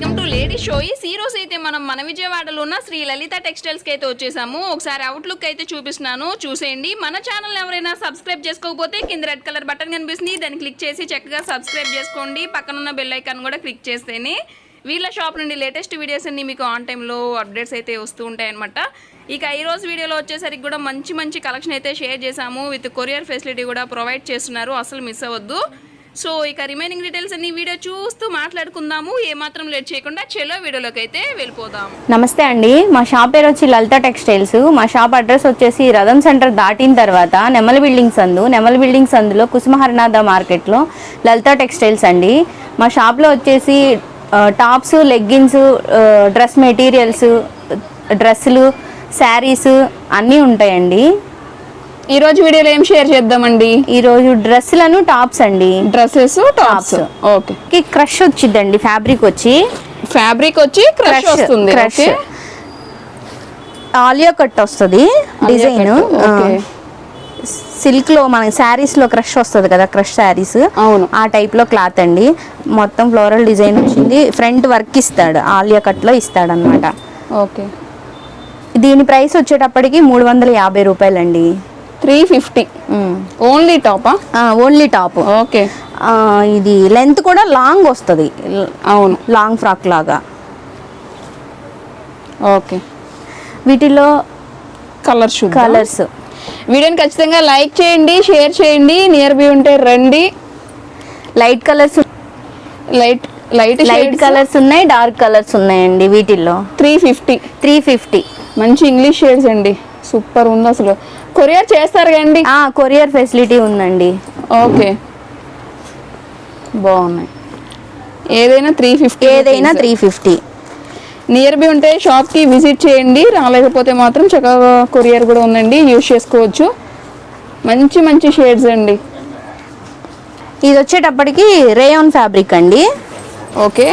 Welcome to lady షోయిస్ ఈ రోజు అయితే మనం మన విజయవాడలో ఉన్న శ్రీ లలిత టెక్స్టైల్స్కి అయితే వచ్చేసాము. ఒకసారి అవుట్లుక్ అయితే చూపిస్తున్నాను. చూసేయండి. మన ఛానల్ ఎవరైనా సబ్స్క్రైబ్ చేసుకోకపోతే కింద రెడ్ కలర్ బటన్ కనిపిస్తుంది. దాన్ని క్లిక్ చేసి చక్కగా సబ్స్క్రైబ్ చేసుకోండి. పక్కనున్న బెల్ ఐకాన్ కూడా క్లిక్ చేస్తేనే వీళ్ళ షాప్ నుండి లేటెస్ట్ వీడియోస్ అన్ని మీకు ఆన్ టైంలో అప్డేట్స్ అయితే వస్తూ ఉంటాయి అనమాట ఇక ఈ రోజు వీడియోలో వచ్చేసరికి కూడా మంచి మంచి కలెక్షన్ అయితే షేర్ చేశాము. విత్ కొరియర్ ఫెసిలిటీ కూడా ప్రొవైడ్ చేస్తున్నారు. అసలు మిస్ అవ్వద్దు. సో ఇక రిమైనింగ్ డీటెయిల్స్ అన్ని వీడియో చూస్తూ మాట్లాడుకుందాము. ఏమాత్రం లేట్ చేయకుండా చెలో వీడియోలోకి అయితే వెళ్ళిపోదాం నమస్తే అండి. మా షాప్ పేరు వచ్చి లలిత టెక్స్టైల్స్. మా షాప్ అడ్రస్ వచ్చేసి రథం సెంటర్ దాటిన తర్వాత నెమల బిల్డింగ్స్ అందు నెమల బిల్డింగ్స్ అందులో కుసుమహరనాథ మార్కెట్లో లలిత టెక్స్టైల్స్ అండి. మా షాప్లో వచ్చేసి టాప్స్ లెగ్గిన్స్ డ్రెస్ మెటీరియల్స్ డ్రెస్సులు శారీస్ అన్నీ ఉంటాయండి. ఈ రోజు వీడియోలో ఏం షేర్ చేద్దామండి? ఈరోజు డ్రెస్సులను టాప్స్ అండి. Dresses tops. ఓకే. క్రష్ వచ్చిందండి ఫ్యాబ్రిక్ వచ్చి. ఫ్యాబ్రిక్ వచ్చి క్రష్ వస్తుంది క్రష్? ఆలియా కట్ వస్తుంది డిజైన్. సిల్క్లో మన శారీస్లో క్రష్ వస్తుంది కదా క్రష్ శారీస్. అవును. ఆ టైప్లో క్లాత్ అండి. మొత్తం ఫ్లోరల్ డిజైన్ వచ్చింది. ఫ్రంట్ వర్క్ ఇస్తాడు ఆలియా కట్లో ఇస్తాడు అనమాట ఓకే. దీని ప్రైస్ వచ్చేటప్పటికి మూడు వందల యాభై రూపాయలండి. Three fifty. ఓన్లీ టాపా ఓన్లీ టాప్. ఓకే. ఇది లెంత్ కూడా లాంగ్ వస్తుంది. అవును. లాంగ్ ఫ్రాక్ లాగా. ఓకే. వీటిలో కలర్ షూట్ కలర్స్. వీడియోని ఖచ్చితంగా లైక్ చేయండి షేర్ చేయండి నియర్ బై ఉంటే రండి. Light colours light light light colours ఉన్నాయి డార్క్ కలర్స్ ఉన్నాయండి వీటిల్లో. Three fifty. Three fifty. మంచి ఇంగ్లీష్ షేడ్స్ అండి. సూపర్ ఉంది అసలు. కొరియర్ చేస్తారు కండి కొరియర్ ఫెసిలిటీ ఉందండి. ఓకే. బాగున్నాయి. ఏదైనా త్రీ ఫిఫ్టీ ఏదైనా త్రీ ఫిఫ్టీ నియర్ బై ఉంటే షాప్కి విజిట్ చేయండి రాలేకపోతే మాత్రం చక్కగా కొరియర్ కూడా ఉందండి యూజ్ చేసుకోవచ్చు. మంచి మంచి షేడ్స్ అండి. ఇది వచ్చేటప్పటికి రేయాన్ ఫ్యాబ్రిక్ అండి. ఓకే.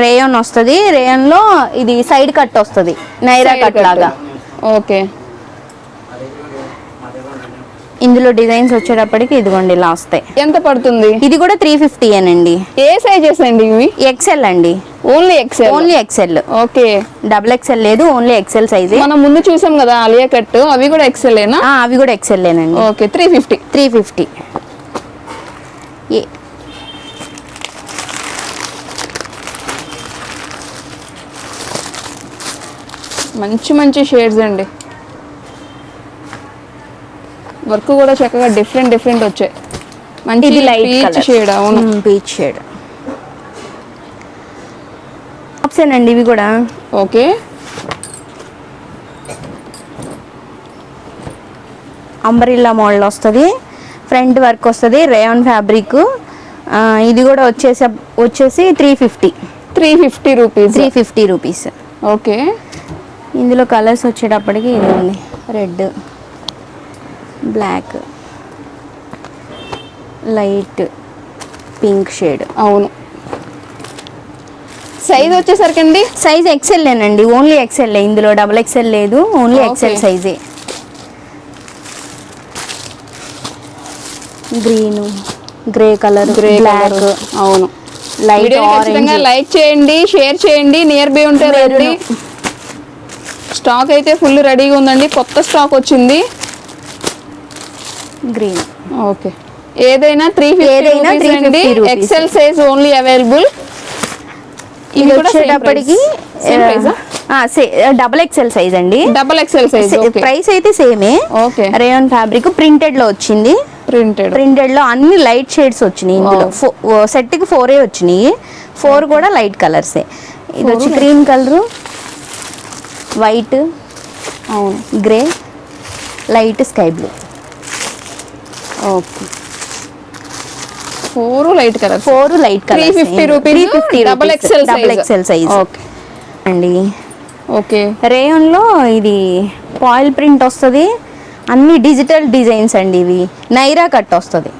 రేయాన్ వస్తుంది. రేయాన్లో ఇది సైడ్ కట్ వస్తుంది. నైరా కట్ లాగా. ఓకే. ఇందులో డిజైన్స్ వచ్చేటప్పటికి ఇదిగోండి ఇలా వస్తాయి ఎంత పడుతుంది? ఇది కూడా త్రీ ఫిఫ్టీ అండి ఏ సైజెస్ అండి ఇవి? ఎక్సెల్ అండి. Only XL only XL okay. Double XL లేదు ఓన్లీ ఎక్సెల్ సైజే మనం ముందు చూసాం కదా అలియా కట్. అవి కూడా ఎక్సెల్లేనా అవి కూడా ఎక్సెల్ లేనండి okay three fifty. Three fifty. మంచి మంచి షేడ్స్ అండి. వర్క్ కూడా చక్కగా డిఫరెంట్ డిఫరెంట్ వచ్చాయి. మంచి పీచ్ షేడ్ అవును. Peach shade. ఆప్షన్ అండి ఇవి కూడా. ఓకే. అంబరిల్లా మోడల్ వస్తుంది. ఫ్రంట్ వర్క్ వస్తుంది రేయాన్ ఫ్యాబ్రిక్. ఇది కూడా వచ్చేసి వచ్చేసి three fifty. Three fifty rupees. Three fifty rupees. Okay. ఇందులో కలర్స్ వచ్చేటప్పటికి ఇది ఉంది. Red black light pink shade అవును. సైజ్ వచ్చేసరికి అండి? సైజ్ ఎక్సెల్ లేనండి. ఓన్లీ ఎక్సెల్ ఇందులో డబుల్ ఎక్సెల్ లేదు. Only. XL సైజే green grey colour grey black అవును. లైట్ లైక్ చేయండి షేర్ చేయండి. నియర్ బై ఉంటే రండి స్టాక్ అయితే ఫుల్ రెడీగా ఉందండి. కొత్త స్టాక్ వచ్చింది. Green okay. ఏదైనా త్రీ ఫిఫ్టీ ఏదైనా రూపీస్ 350 అండి. rupees. XL size only available ఇది వచ్చేటప్పటికి డబుల్ ఎక్సెల్ సైజ్ అండి. డబల్ ఎక్సెల్ సైజ్ ప్రైస్ అయితే సేమే ఓకే. రేయన్ ఫ్యాబ్రిక్ ప్రింటెడ్లో వచ్చింది. ప్రింటెడ్ ప్రింటెడ్లో అన్ని లైట్ షేడ్స్ వచ్చినాయి ఇందులో. సెట్కి ఫోరే వచ్చినాయి. ఫోర్ కూడా లైట్ కలర్సే ఇది వచ్చి క్రీమ్ కలర్ వైట్ అవును grey light sky blue. Okay. Four light colour four light three colour fifty rupees double XL double XL size. Okay. అండి. ఓకే. రేయన్లో ఇది పాయిల్ ప్రింట్ వస్తుంది. అన్ని డిజిటల్ డిజైన్స్ అండి ఇవి. నైరా కట్ వస్తుంది.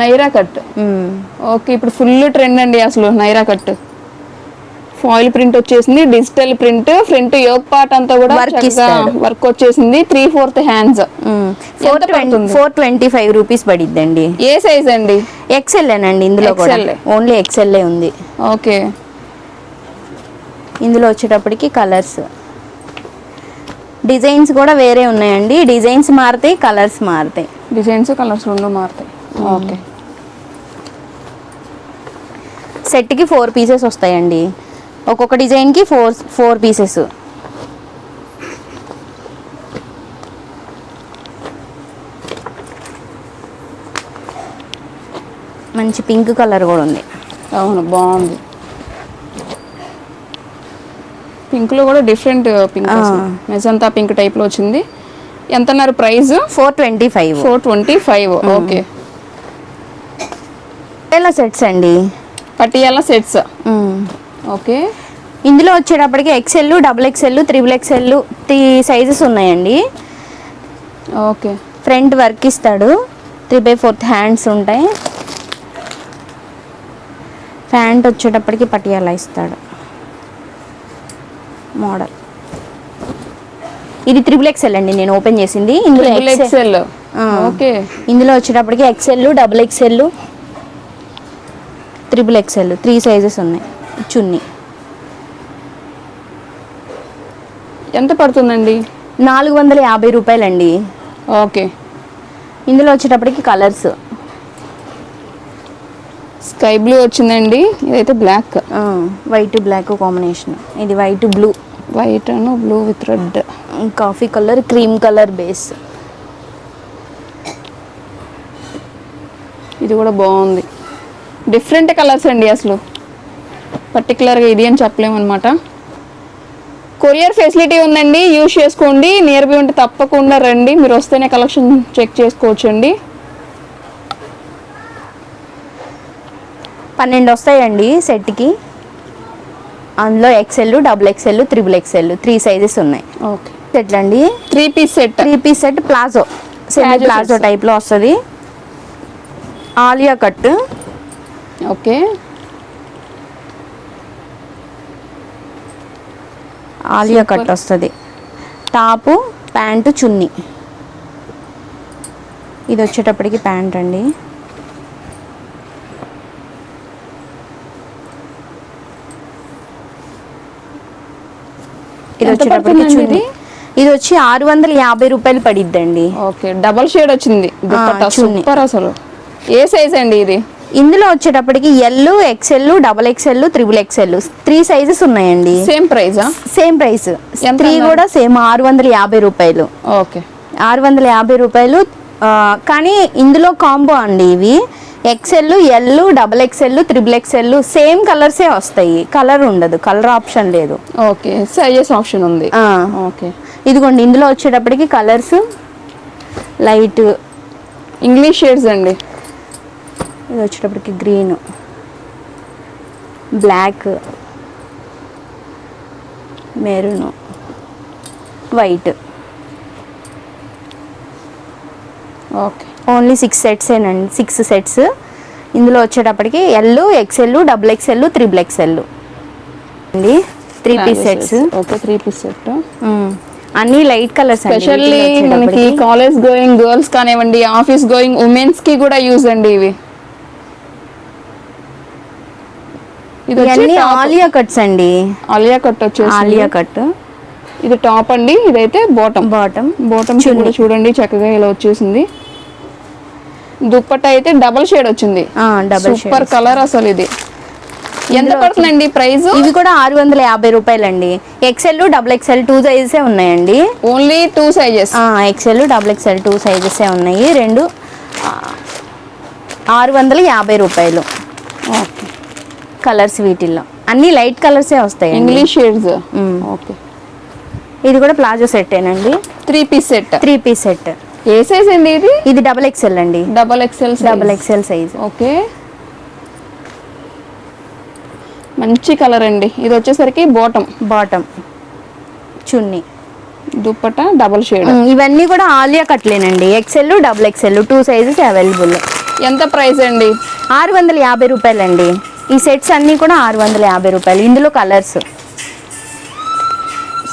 నైరా కట్. ఓకే ఇప్పుడు ఫుల్ ట్రెండ్ అండి అసలు నైరా కట్. ఫాయిల్ ప్రింట్ వచ్చేసింది digital print front yoke part అంతా కూడా. వర్క్ వచ్చేసింది. Three fourth hands four twenty పడుతుంది? ఫోర్ ట్వంటీ ఫైవ్ రూపీస్ పడిద్దండి. ఏ సైజ్ అండి? ఎక్సెల్ అండి ఇందులో. ఓన్లీ ఎక్సెల్లే ఉంది. ఓకే. ఇందులో వచ్చేటప్పటికి కలర్స్ డిజైన్స్ కూడా వేరే ఉన్నాయండి. డిజైన్స్ మారుతాయి కలర్స్ మారుతాయి. డిజైన్స్ కలర్స్ రెండు మారుతాయి. ఓకే. సెట్కి ఫోర్ పీసెస్ వస్తాయండి. ఒక్కొక్క డిజైన్కి ఫోర్ ఫోర్ పీసెస్. మంచి పింక్ కలర్ కూడా ఉంది. అవును బాగుంది. పింక్లో కూడా డిఫరెంట్ పింక్. మెజంతా పింక్ టైప్లో వచ్చింది. ఎంత అన్నారు price four twenty five. Four twenty five okay. ఇలా సెట్స్ అండి? పటియాలా సెట్స్. ఓకే. ఇందులో వచ్చేటప్పటికి XL double XL triple XL three sizes ఉన్నాయండి. ఓకే. ఫ్రంట్ వర్క్ ఇస్తాడు. త్రీ బై ఫోర్త్ హ్యాండ్స్ ఉంటాయి. ప్యాంట్ వచ్చేటప్పటికి పటియాలా ఇస్తాడు. మోడల్ ఇది త్రిబుల్ ఎక్సెల్ అండి నేను ఓపెన్ చేసింది. ఇందులో ఎక్సెల్ ఆ. ఓకే. ఇందులో వచ్చేటప్పటికి XL double XL triple XL three sizes ఉన్నాయి. చున్నీ. ఎంత పడుతుందండి? నాలుగు వందల యాభై రూపాయలండి. ఓకే. ఇందులో వచ్చేటప్పటికి కలర్స్. స్కై బ్లూ వచ్చిందండి. ఇదైతే బ్లాక్. White black combination. ఇది white blue. White and blue with red. Coffee colour cream colour base. ఇది కూడా బాగుంది. డిఫరెంట్ కలర్స్ అండి అసలు. పర్టికులర్గా ఇది అని చెప్పలేము అనమాట కొరియర్ ఫెసిలిటీ ఉందండి యూజ్ చేసుకోండి నియర్ బై ఉంటే తప్పకుండా రండి మీరు వస్తేనే కలెక్షన్ చెక్ చేసుకోవచ్చు అండి పన్నెండు వస్తాయండి సెట్కి. అందులో XL double XL triple XL three sizes ఉన్నాయి. ఓకే. సెట్లు అండి? Three piece set. Three piece set palazzo. Semi palazzo. టైప్లో వస్తుంది. Alia cut okay. Alia. Cut వస్తుంది టాపు ప్యాంటు చున్నీ. ఇది వచ్చేటప్పటికి ప్యాంట్ అండి. ఇది వచ్చేటప్పటికి చున్నీ. ఇది? వచ్చి ఆరు వందల యాభై రూపాయలు పడిద్దండి. ఓకే డబల్ షేడ్ వచ్చింది. సూపర్ అసలు. ఏ సైజ్ అండి ఇది? ఇందులో వచ్చేటప్పటికి L XL double XL triple XL three sizes ఉన్నాయండి. సేమ్ ప్రైజా సేమ్ ప్రైస్ త్రీ? కూడా సేమ్ ఆరు వందల యాభై రూపాయలు. ఓకే. ఆరు వందల యాభై రూపాయలు. కానీ ఇందులో కాంబో అండి ఇవి. XL L double XL triple XL same కలర్సే వస్తాయి. కలర్ ఉండదు. కలర్ ఆప్షన్ లేదు. ఓకే. సైజెస్ ఆప్షన్ ఉంది. ఓకే. ఇదిగోండి ఇందులో వచ్చేటప్పటికి కలర్స్ లైట్ ఇంగ్లీష్ షేడ్స్ అండి. ఇది వచ్చేటప్పటికి green. Black. Maroon. White. Okay. Only six సెట్సేనండి six sets ఇందులో వచ్చేటప్పటికి L XL double XL triple XL అండి. Three piece sets okay three piece set అన్ని లైట్ కలర్స్ స్పెషల్లీ మనకి కాలేజ్ గోయింగ్ గర్ల్స్ కానివ్వండి office going ఉమెన్స్కి కూడా యూజ్ అండి ఇవి. ఇది వచ్చి. ఆలియా కట్స్ అండి. ఆలియా కట్ వచ్చేసి ఆలియా కట్. ఇది టాప్ అండి ఇదైతే బాటమ్. బాటమ్. బాటమ్ కూడా చూడండి చక్కగా ఇలా వచ్చేసింది. దుప్పట్ట అయితే డబల్ షేడ్ వచ్చింది. డబల్ సూపర్ కలర్ అసలు ఇది. ఎంత పడుతుందండి ప్రైస్ ఇవి కూడా ఆరు వందల యాభై రూపాయలండి. ఎక్సెల్ డబుల్ ఎక్సెల్ టూ సైజెసే ఉన్నాయండి. Only two sizes. XL double XL two సైజెసే ఉన్నాయి. రెండు ఆరు వందల యాభై రూపాయలు. కలర్స్ వీటిల్లో. అన్ని లైట్ కలర్సే వస్తాయి ఇంగ్లీష్ షేడ్స్. ఓకే. ఇది కూడా palazzo సెట్టేనండి three piece set. Three piece set. ఏ సైజ్ అండి ఇది? ఇది డబుల్ ఎక్సెల్ అండి. Double XL double XL size. Okay. మంచి కలర్ అండి. ఇది వచ్చేసరికి బాటమ్. బాటమ్. చున్నీ. దుప్పట? Double shade. ఇవన్నీ కూడా Alia కట్లేనండి. XL double XL two sizes available. ఎంత ప్రైస్ అండి? ఆరు వందల యాభై రూపాయలండి. ఈ సెట్స్ అన్నీ కూడా ఆరు వందల యాభై రూపాయలు. ఇందులో కలర్స్.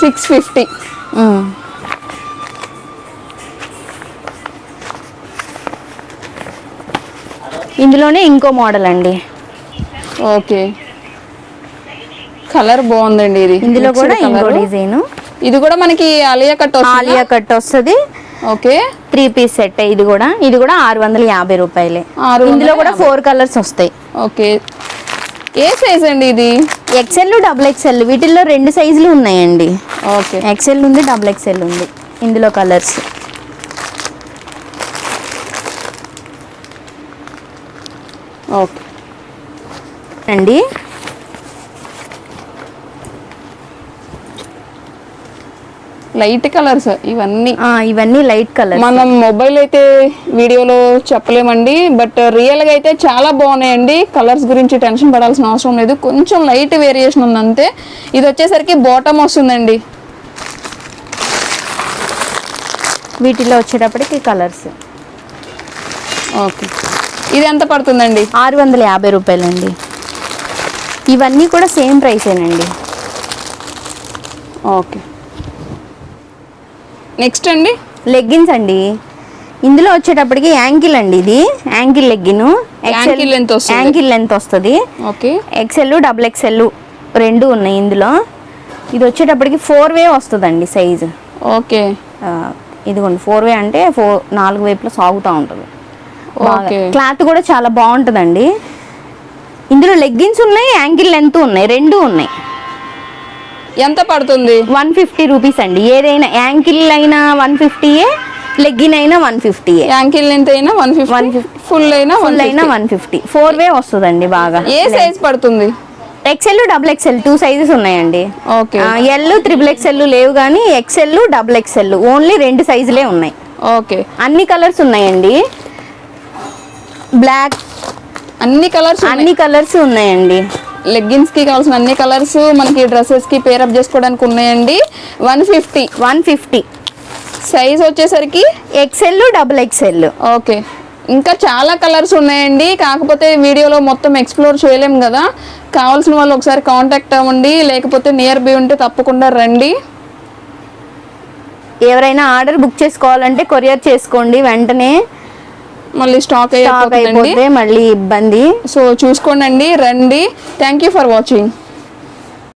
Six fifty. ఇందులోనే ఇంకో మోడల్ అండి. ఓకే. కలర్ బాగుందండి ఇది. ఇందులో కూడా ఇంకో. డిజైన్. ఇది కూడా మనకి అలియా కట్? ఆలియా కట్ వస్తుంది. ఓకే. త్రీ పీస్ సెట్ ఇది కూడా. ఇది కూడా ఆరు వందల యాభై రూపాయలే. ఇందులో కూడా. ఫోర్ కలర్స్ వస్తాయి. ఓకే. ఏ సైజ్ అండి ఇది? ఎక్సెల్ డబుల్ ఎక్సెల్ వీటిల్లో రెండు సైజులు ఉన్నాయండి. ఓకే. ఎక్సెల్ ఉంది డబుల్ ఎక్సెల్ ఉంది. ఇందులో కలర్స్ ఓకే. అండి? లైట్ కలర్స్ ఇవన్నీ. ఇవన్నీ లైట్ కలర్ మనం మొబైల్ అయితే వీడియోలో చెప్పలేమండి బట్ రియల్గా అయితే చాలా బాగున్నాయండి. కలర్స్ గురించి టెన్షన్ పడాల్సిన అవసరం లేదు. కొంచెం లైట్ వేరియేషన్ ఉంది అంతే ఇది వచ్చేసరికి బాటమ్ వస్తుందండి. వీటిలో వచ్చేటప్పటికి కలర్స్. ఓకే. ఇది ఎంత పడుతుందండి? ఆరు వందల యాభై రూపాయలండి. ఇవన్నీ కూడా సేమ్ ప్రైసేనండి. ఓకే. నెక్స్ట్ అండి? లెగ్గిన్స్ అండి. ఇందులో వచ్చేటప్పటికి యాంకిల్ అండి ఇది. యాంకిల్ లెగ్గిన్ Ankle length వస్తుంది. యాంకిల్ లెంత్ వస్తుంది. ఓకే ఎక్సెల్ డబుల్ ఎక్సెల్ రెండు ఉన్నాయి ఇందులో. ఇది వచ్చేటప్పటికి ఫోర్ వే వస్తుందండి సైజు ఓకే ఇదిగోండి ఫోర్ వే అంటే ఫోర్ నాలుగు వైపులా సాగుతూ ఉంటుంది. ఓకే క్లాత్ కూడా చాలా బాగుంటుందండి. ఇందులో లెగ్గిన్స్ ఉన్నాయి యాంకిల్ లెంత్ ఉన్నాయి రెండు ఉన్నాయి. ఎంత పడుతుంది? వన్ ఫిఫ్టీ రూపీస్ అండి. ఏదైనా యాంకిల్ అయినా వన్ ఫిఫ్టీయే లెగ్గిన్ అయినా వన్ ఫిఫ్టీయే. యాంకిల్ లెంత్ అయినా వన్ ఫిఫ్టీ ఫుల్ అయినా ఫుల్ అయినా వన్ ఫిఫ్టీ. ఫోర్ వే వస్తుందండి బాగా. ఏ సైజ్ పడుతుంది? XL double XL two sizes ఉన్నాయండి. ఓకే ఎల్ త్రిబుల్ ఎక్సెల్ లేవు కానీ ఎక్సెల్ డబుల్ ఎక్సెల్ ఓన్లీ రెండు సైజులే ఉన్నాయి. ఓకే. అన్ని కలర్స్ ఉన్నాయండి. బ్లాక్ అన్ని కలర్స్ అన్ని కలర్స్ ఉన్నాయండి. లెగ్గిన్స్కి కావాల్సిన అన్ని కలర్స్ మనకి డ్రెస్సెస్కి పేరప్ చేసుకోవడానికి ఉన్నాయండి. One fifty one fifty size వచ్చేసరికి? ఎక్సెల్ డబుల్ ఎక్సెల్ ఓకే ఇంకా చాలా కలర్స్ ఉన్నాయండి. కాకపోతే వీడియోలో మొత్తం ఎక్స్ప్లోర్ చేయలేం కదా. కావాల్సిన వాళ్ళు ఒకసారి కాంటాక్ట్ అవ్వండి. లేకపోతే నియర్ బై ఉంటే తప్పకుండా రండి. ఎవరైనా ఆర్డర్ బుక్ చేసుకోవాలంటే కొరియర్ చేసుకోండి వెంటనే. మళ్ళీ స్టాక్ స్టాక్ అయిపోతుందండి. అయిపోతే మళ్ళీ ఇబ్బంది. సో చూసుకోండి రండి. Thank you for watching